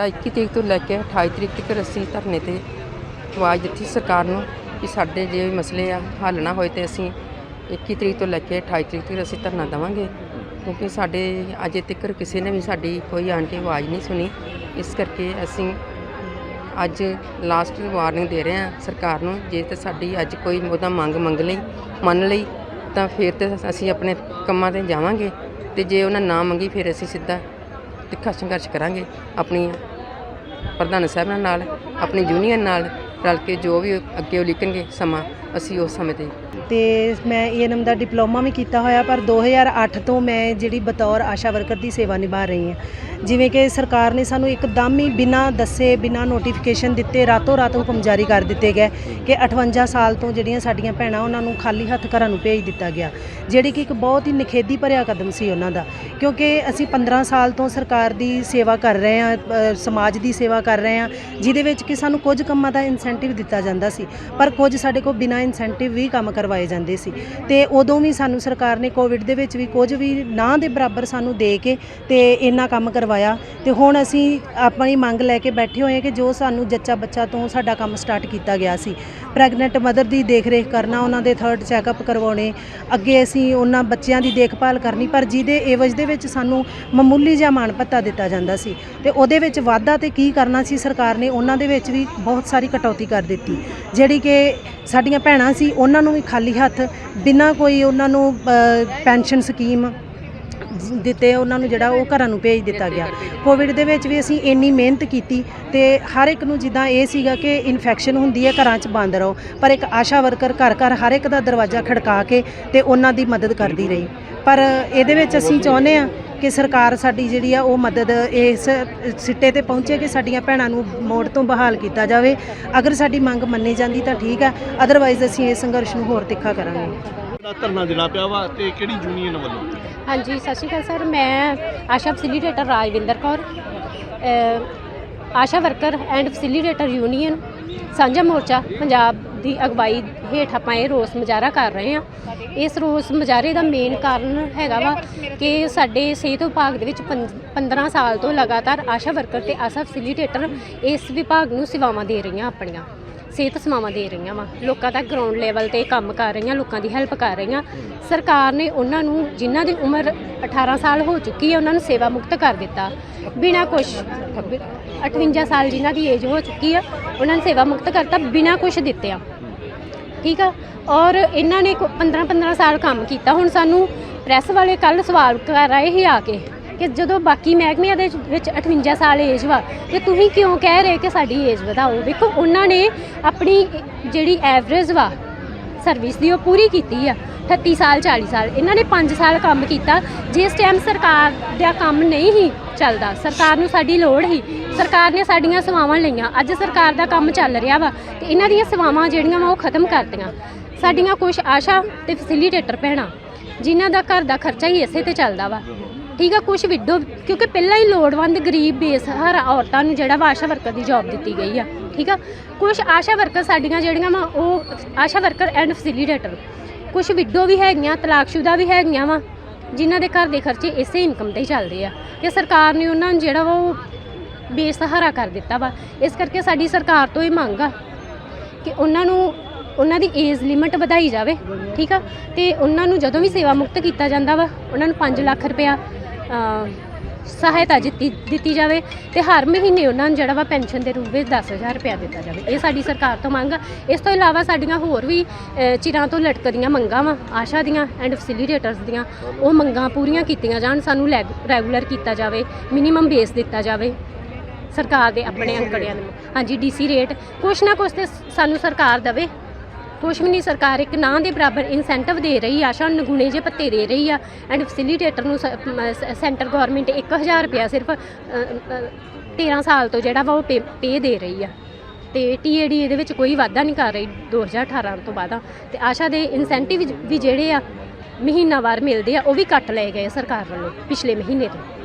ਸਾਡਾ 21 ਤਰੀਕ ਤੋਂ ਲੈ ਕੇ 28 ਤਰੀਕ ਤੱਕ ਅਸੀਂ ਧਰਨੇ ਤੇ ਆਵਾਜ਼ ਦਿੱਤੀ ਸਰਕਾਰ ਨੂੰ ਕਿ ਸਾਡੇ ਜੇ ਮਸਲੇ ਆ, ਹੱਲ ਨਾ ਹੋਏ ਤੇ ਅਸੀਂ 21 ਤਰੀਕ ਤੋਂ ਲੈ ਕੇ 28 ਤਰੀਕ ਤੱਕ ਅਸੀਂ ਧਰਨਾ ਦੇਵਾਂਗੇ। ਕਿਉਂਕਿ ਸਾਡੇ ਅਜੇ ਤੱਕ ਕਿਸੇ ਨੇ ਵੀ ਸਾਡੀ ਕੋਈ ਆਣ ਕੇ ਆਵਾਜ਼ ਨਹੀਂ ਸੁਣੀ। ਇਸ ਕਰਕੇ ਅਸੀਂ ਅੱਜ ਲਾਸਟ ਵਾਰਨਿੰਗ ਦੇ ਰਹੇ ਹਾਂ ਸਰਕਾਰ ਨੂੰ, ਜੇ ਤੇ ਸਾਡੀ ਅੱਜ ਕੋਈ ਉਹਦਾ ਮੰਗ ਮੰਗ ਲਈ, ਮੰਨ ਲਈ, ਤਾਂ ਫਿਰ ਤੇ ਅਸੀਂ ਆਪਣੇ ਕੰਮਾਂ ਤੇ ਜਾਵਾਂਗੇ। ਤੇ ਜੇ ਉਹਨਾਂ ਨਾ ਮੰਗੀ, ਫਿਰ ਅਸੀਂ ਸਿੱਧਾ ਤਿੱਖਾ ਸੰਘਰਸ਼ ਕਰਾਂਗੇ ਆਪਣੀ ਪ੍ਰਧਾਨ ਸਾਹਿਬਾਂ ਨਾਲ, ਆਪਣੀ ਯੂਨੀਅਨ ਨਾਲ ਰਲ ਕੇ ਜੋ ਵੀ ਅੱਗੇ ਉਹ ਲਿਖਣਗੇ ਸਮਾਂ, ਅਸੀਂ ਉਸ ਸਮੇਂ ਤੇ ਤੇ ਮੈਂ ਏਐਨਐਮ ਦਾ ਡਿਪਲੋਮਾ ਵੀ ਕੀਤਾ ਹੋਇਆ, ਪਰ 2008 ਤੋਂ ਮੈਂ ਜਿਹੜੀ ਬਤੌਰ ਆਸ਼ਾ ਵਰਕਰ ਦੀ ਸੇਵਾ ਨਿਭਾ ਰਹੀ ਹਾਂ। ਜਿਵੇਂ ਕਿ ਸਰਕਾਰ ਨੇ ਸਾਨੂੰ ਇੱਕਦਮ ਹੀ ਬਿਨਾਂ ਦੱਸੇ, ਬਿਨਾਂ ਨੋਟੀਫਿਕੇਸ਼ਨ ਦਿੱਤੇ ਰਾਤੋਂ ਰਾਤ ਹੁਕਮ ਜਾਰੀ ਕਰ ਦਿੱਤੇ ਗਏ ਕਿ 58 ਸਾਲ ਤੋਂ ਜਿਹੜੀਆਂ ਸਾਡੀਆਂ ਭੈਣਾਂ ਉਹਨਾਂ ਨੂੰ ਖਾਲੀ ਹੱਥ ਘਰਾਂ ਨੂੰ ਭੇਜ ਦਿੱਤਾ ਗਿਆ, ਜਿਹੜੀ ਕਿ ਇੱਕ ਬਹੁਤ ਹੀ ਨਿਖੇਧੀ ਭਰਿਆ ਕਦਮ ਸੀ ਉਹਨਾਂ ਦਾ, ਕਿਉਂਕਿ ਅਸੀਂ 15 ਸਾਲ ਤੋਂ ਸਰਕਾਰ ਦੀ ਸੇਵਾ ਕਰ ਰਹੇ ਹਾਂ ਸਮਾਜ ਦੀ ਸੇਵਾ ਕਰ ਰਹੇ ਹਾਂ, ਜਿਹਦੇ ਵਿੱਚ ਕਿ ਸਾਨੂੰ ਕੁਝ ਕੰਮਾਂ ਦਾ ਇਨਸੈਂਟਿਵ ਦਿੱਤਾ ਜਾਂਦਾ ਸੀ, ਪਰ ਕੁਝ ਸਾਡੇ ਕੋਲ ਬਿਨਾਂ ਇਨਸੈਂਟਿਵ ਵੀ ਕੰਮ ਕਰਵਾਏ ਜਾਂਦੇ ਸੀ, ਤੇ ਉਦੋਂ ਵੀ ਸਾਨੂੰ ਸਰਕਾਰ ਨੇ ਕੋਵਿਡ ਦੇ ਵਿੱਚ ਵੀ ਕੁਝ ਵੀ ਨਾ ਦੇ ਬਰਾਬਰ ਸਾਨੂੰ ਦੇ ਕੇ ਤੇ ਇੰਨਾ ਕੰਮ ਕਰਵਾਇਆ ਤੇ ਹੁਣ ਅਸੀਂ ਆਪਣੀ ਮੰਗ ਲੈ ਕੇ ਬੈਠੇ ਹੋਏ ਹਾਂ ਕਿ ਜੋ ਸਾਨੂੰ ਜੱਚਾ ਬੱਚਾ ਤੋਂ ਸਾਡਾ ਕੰਮ ਸਟਾਰਟ ਕੀਤਾ ਗਿਆ ਸੀ। ਪ੍ਰੈਗਨੈਂਟ ਮਦਰ ਦੀ ਦੇਖਰੇਖ ਕਰਨਾ, ਉਹਨਾਂ ਦੇ ਥਰਡ ਚੈੱਕਅਪ ਕਰਵਾਉਣੇ, ਅੱਗੇ ਅਸੀਂ ਉਹਨਾਂ ਬੱਚਿਆਂ ਦੀ ਦੇਖਭਾਲ ਕਰਨੀ, ਪਰ ਜਿਹਦੇ ਏਵਜ ਦੇ ਵਿੱਚ ਸਾਨੂੰ ਮਾਮੂਲੀ ਜਿਹਾ ਮਾਣ ਭੱਤਾ ਦਿੱਤਾ ਜਾਂਦਾ ਸੀ ਤੇ ਉਹਦੇ ਵਿੱਚ ਵਾਧਾ ਤੇ ਕੀ ਕਰਨਾ ਸੀ ਸਰਕਾਰ ਨੇ, ਉਹਨਾਂ ਦੇ ਵਿੱਚ ਵੀ ਬਹੁਤ ਸਾਰੀ ਕਟੌਤੀ ਕਰ ਦਿੱਤੀ। ਜਿਹੜੀ ਕਿ ਸਾਡੀਆਂ ਭੈਣਾਂ ਸੀ, ਉਹਨਾਂ ਨੂੰ ਵੀ ਖਾਲੀ ਹੱਥ ਬਿਨਾਂ ਕੋਈ ਉਹਨਾਂ ਨੂੰ ਪੈਨਸ਼ਨ ਸਕੀਮ ਦਿੱਤੇ ਉਹਨਾਂ ਨੂੰ ਜਿਹੜਾ ਉਹ ਘਰਾਂ ਨੂੰ ਭੇਜ ਦਿੱਤਾ ਗਿਆ। ਕੋਵਿਡ ਦੇ ਵਿੱਚ ਵੀ ਅਸੀਂ ਇੰਨੀ ਮਿਹਨਤ ਕੀਤੀ ਤੇ ਹਰ ਇੱਕ ਨੂੰ ਜਿੱਦਾਂ ਇਹ ਸੀਗਾ ਕਿ ਇਨਫੈਕਸ਼ਨ ਹੁੰਦੀ ਹੈ, ਘਰਾਂ 'ਚ ਬੰਦ ਰਹੋ। ਪਰ ਇੱਕ ਆਸ਼ਾ ਵਰਕਰ ਘਰ ਘਰ ਹਰ ਇੱਕ ਦਾ ਦਰਵਾਜ਼ਾ ਖੜਕਾ ਕੇ ਤੇ ਉਹਨਾਂ ਦੀ ਮਦਦ ਕਰਦੀ ਰਹੀ। ਪਰ ਇਹਦੇ ਵਿੱਚ ਅਸੀਂ ਚਾਹੁੰਦੇ ਆ ਕਿ ਸਰਕਾਰ ਸਾਡੀ ਜਿਹੜੀ ਆ, ਉਹ ਮਦਦ ਇਸ ਸਿੱਟੇ ਤੇ ਪਹੁੰਚੇ ਕਿ ਸਾਡੀਆਂ ਭੈਣਾਂ ਨੂੰ ਮੋੜ ਤੋਂ ਬਹਾਲ ਕੀਤਾ ਜਾਵੇ। ਅਗਰ ਸਾਡੀ ਮੰਗ ਮੰਨੀ ਜਾਂਦੀ ਤਾਂ ਠੀਕ ਹੈ ਅਦਰਵਾਈਜ਼ ਅਸੀਂ ਇਸ ਸੰਘਰਸ਼ ਨੂੰ ਹੋਰ ਤਿੱਖਾ ਕਰਾਂਗੇ। ਜਿਹੜਾ ਧਰਨਾ ਦੇਣਾ ਪਿਆ ਵਾ ਤੇ ਕਿਹੜੀ ਯੂਨੀਅਨ ਵੱਲੋਂ? ਹਾਂਜੀ ਸਤਿ ਸ਼੍ਰੀ ਅਕਾਲ ਸਰ। ਮੈਂ Asha facilitator Rajwinder Kaur a, Asha worker and facilitator union Sanjha Morcha Punjab ਦੀ ਅਗਵਾਈ ਹੇਠ ਆਪਾਂ ਇਹ ਰੋਸ ਮੁਜ਼ਾਹਰਾ ਕਰ ਰਹੇ ਹਾਂ। ਇਸ ਰੋਸ ਮੁਜ਼ਾਹਰੇ ਦਾ ਮੇਨ ਕਾਰਨ ਹੈਗਾ ਵਾ ਕਿ ਸਾਡੇ ਸਿਹਤ ਵਿਭਾਗ ਦੇ ਵਿੱਚ ਪੰਜ- 15 ਸਾਲ ਤੋਂ ਲਗਾਤਾਰ ਆਸ਼ਾ ਵਰਕਰ ਤੇ ਆਸ਼ਾ ਫੈਸਿਲੀਟੇਟਰ ਇਸ ਵਿਭਾਗ ਨੂੰ ਸੇਵਾਵਾਂ ਦੇ ਰਹੀਆਂ ਆਪਣੀਆਂ। ਸਿਹਤ ਸੇਵਾਵਾਂ ਦੇ ਰਹੀਆਂ ਵਾ। ਲੋਕਾਂ ਤੱਕ ਗਰਾਊਂਡ ਲੈਵਲ ਤੇ ਕੰਮ ਕਰ ਰਹੀਆਂ, ਲੋਕਾਂ ਦੀ ਹੈਲਪ ਕਰ ਰਹੀਆਂ। ਸਰਕਾਰ ਨੇ ਉਹਨਾਂ ਨੂੰ ਜਿਨ੍ਹਾਂ ਦੀ ਉਮਰ 18 ਸਾਲ ਹੋ ਚੁੱਕੀ ਹੈ, ਉਹਨਾਂ ਨੂੰ ਸੇਵਾ ਮੁਕਤ ਕਰ ਦਿੱਤਾ। ਬਿਨਾਂ ਕੁਝ 58 ਸਾਲ ਜਿਨ੍ਹਾਂ ਦੀ ਏਜ ਹੋ ਚੁੱਕੀ ਆ ਉਹਨਾਂ ਨੂੰ ਸੇਵਾ ਮੁਕਤ ਕਰਤਾ, ਬਿਨਾਂ ਕੁਝ ਦਿੱਤਿਆਂ। ਠੀਕ ਆ? ਔਰ ਇਹਨਾਂ ਨੇ 15 15 ਸਾਲ ਕੰਮ ਕੀਤਾ। ਹੁਣ ਸਾਨੂੰ ਪ੍ਰੈਸ ਵਾਲੇ ਕੱਲ ਸਵਾਲ ਕਰ ਰਹੇ ਸੀ ਆ ਕੇ। ਕਿ ਜਦੋਂ ਬਾਕੀ ਮਹਿਕਮਿਆਂ ਦੇ ਵਿੱਚ 58 ਸਾਲ ਏਜ ਵਾ, ਤੇ ਤੁਸੀਂ ਕਿਉਂ ਕਹਿ ਰਹੇ ਕਿ ਸਾਡੀ ਏਜ ਵਧਾਓ? ਵੇਖੋ ਉਹਨਾਂ ਨੇ ਆਪਣੀ ਜਿਹੜੀ ਐਵਰੇਜ ਵਾ ਸਰਵਿਸ ਦੀ ਉਹ ਪੂਰੀ ਕੀਤੀ ਆ 38 ਸਾਲ 40 ਸਾਲ। ਇਹਨਾਂ ਨੇ 5 ਸਾਲ ਕੰਮ ਕੀਤਾ। ਜਿਸ ਟਾਈਮ ਸਰਕਾਰ ਦਾ ਕੰਮ ਨਹੀਂ ਹੀ ਚੱਲਦਾ, ਸਰਕਾਰ ਨੂੰ ਸਾਡੀ ਲੋੜ ਹੀ ਸਰਕਾਰ ਨੇ ਸਾਡੀਆਂ ਸੇਵਾਵਾਂ ਲਈਆਂ। ਅੱਜ ਸਰਕਾਰ ਦਾ ਕੰਮ ਚੱਲ ਰਿਹਾ ਵਾ, ਤੇ ਇਹਨਾਂ ਦੀਆਂ ਸੇਵਾਵਾਂ ਜਿਹੜੀਆਂ ਵਾ ਉਹ ਖਤਮ ਕਰਤੀਆਂ। ਸਾਡੀਆਂ ਕੁਝ ਆਸ਼ਾ ਤੇ ਫੈਸਿਲੀਟੇਟਰ ਭੈਣਾਂ ਜਿਨ੍ਹਾਂ ਦਾ ਘਰ ਦਾ ਖਰਚਾ ਹੀ ਇਸੇ ਤੇ ਚੱਲਦਾ ਵਾ। ਠੀਕ ਆ ਕੁਝ ਵਿਡੋ ਕਿਉਂਕਿ ਪਹਿਲਾਂ ਹੀ ਲੋੜਵੰਦ, ਗਰੀਬ, ਬੇਸਹਾਰਾ ਔਰਤਾਂ ਨੂੰ ਜਿਹੜਾ ਵਾ ਆਸ਼ਾ ਵਰਕਰ ਦੀ ਜੌਬ ਦਿੱਤੀ ਗਈ ਆ। ਠੀਕ ਆ ਕੁਝ ਆਸ਼ਾ ਵਰਕਰ ਸਾਡੀਆਂ ਜਿਹੜੀਆਂ ਵਾ, ਉਹ ਆਸ਼ਾ ਵਰਕਰ ਐਂਡ ਫੈਸਿਲੀਟੇਟਰ ਕੁਝ ਵਿਡੋ ਵੀ ਹੈਗੀਆਂ, ਤਲਾਕਸ਼ੁਦਾ ਵੀ ਹੈਗੀਆਂ ਵਾ, ਜਿਨ੍ਹਾਂ ਦੇ ਘਰ ਦੇ ਖਰਚੇ ਇਸੇ ਇਨਕਮ ਤੇ ਹੀ ਚੱਲਦੇ ਆ। ਤੇ ਸਰਕਾਰ ਨੇ ਉਹਨਾਂ ਨੂੰ ਜਿਹੜਾ ਵਾ ਉਹ ਬੇਸਹਾਰਾ ਕਰ ਦਿੱਤਾ ਵਾ। ਇਸ ਕਰਕੇ ਸਾਡੀ ਸਰਕਾਰ ਤੋਂ ਇਹ ਮੰਗ ਆ ਕਿ ਉਹਨਾਂ ਨੂੰ ਉਹਨਾਂ ਦੀ ਏਜ ਲਿਮਟ ਵਧਾਈ ਜਾਵੇ ਠੀਕ ਆ? ਤੇ ਉਹਨਾਂ ਨੂੰ ਜਦੋਂ ਵੀ ਸੇਵਾ ਮੁਕਤ ਕੀਤਾ ਜਾਂਦਾ ਵਾ ਉਹਨਾਂ ਨੂੰ 5 ਲੱਖ ਰੁਪਇਆ ਸਹਾਇਤਾ ਦਿੱਤੀ ਦਿੱਤੀ ਜਾਵੇ ਤੇ ਹਰ ਮਹੀਨੇ ਉਹਨਾਂ ਨੂੰ ਜਿਹੜਾ ਵਾ ਪੈਨਸ਼ਨ ਦੇ ਰੂਪ ਵਿੱਚ 10000 ਰੁਪਇਆ ਦਿੱਤਾ ਜਾਵੇ। ਇਹ ਸਾਡੀ ਸਰਕਾਰ ਤੋਂ ਮੰਗ ਆ। ਇਸ ਤੋਂ ਇਲਾਵਾ ਸਾਡੀਆਂ ਹੋਰ ਵੀ ਅ, ਚਿਰਾਂ ਤੋਂ ਲਟਕਦੀਆਂ ਮੰਗਾਂ ਵਾ ਆਸ਼ਾ ਦੀਆਂ ਐਂਡ ਫੈਸਿਲੀਟੇਟਰਸ ਦੀਆਂ ਉਹ ਮੰਗਾਂ ਪੂਰੀਆਂ ਕੀਤੀਆਂ ਜਾਣ ਸਾਨੂੰ ਰੈਗੂਲਰ ਕੀਤਾ ਜਾਵੇ ਮਿਨੀਮਮ ਬੇਸ ਦਿੱਤਾ ਜਾਵੇ ਸਰਕਾਰ ਦੇ ਆਪਣੇ ਅੰਕੜਿਆਂ ਨੂੰ। ਹਾਂਜੀ ਡੀਸੀ ਰੇਟ ਕੁਛ ਨਾ ਕੁਛ ਤੇ ਸਾਨੂੰ ਸਰਕਾਰ ਦਵੇ। ਕੁਛ ਵੀ ਨਹੀਂ ਸਰਕਾਰ ਇੱਕ ਨਾਂ ਦੇ ਬਰਾਬਰ ਇਨਸੈਂਟਿਵ ਦੇ ਰਹੀ ਆ ਆਸ਼ਾ ਨਗੁਣੇ ਜੇ ਪੱਤੇ ਦੇ ਰਹੀ ਆ ਐਂਡ ਫੈਸਿਲੀਟੇਟਰ ਨੂੰ ਸੈਂਟਰ ਗਵਰਨਮੈਂਟ 1000 ਰੁਪਿਆ ਸਿਰਫ ਅ, 13 ਸਾਲ ਤੋਂ ਜਿਹੜਾ ਵਾ ਉਹ ਪੇ ਦੇ ਰਹੀ ਆ। ਤੇ ਟੀਏਡੀ ਇਹਦੇ ਵਿੱਚ ਕੋਈ ਵਾਧਾ ਨਹੀਂ ਕਰ ਰਹੀ 2018 ਤੋਂ ਬਾਅਦ। ਤੇ ਆਸ਼ਾ ਦੇ ਇਨਸੈਂਟਿਵ ਵੀ ਜਿਹੜੇ ਆ ਮਹੀਨਾਵਾਰ ਮਿਲਦੇ ਆ ਉਹ ਵੀ ਕੱਟ ਲਏ ਗਏ ਸਰਕਾਰ ਵੱਲੋਂ ਪਿਛਲੇ ਮਹੀਨੇ ਤੋਂ।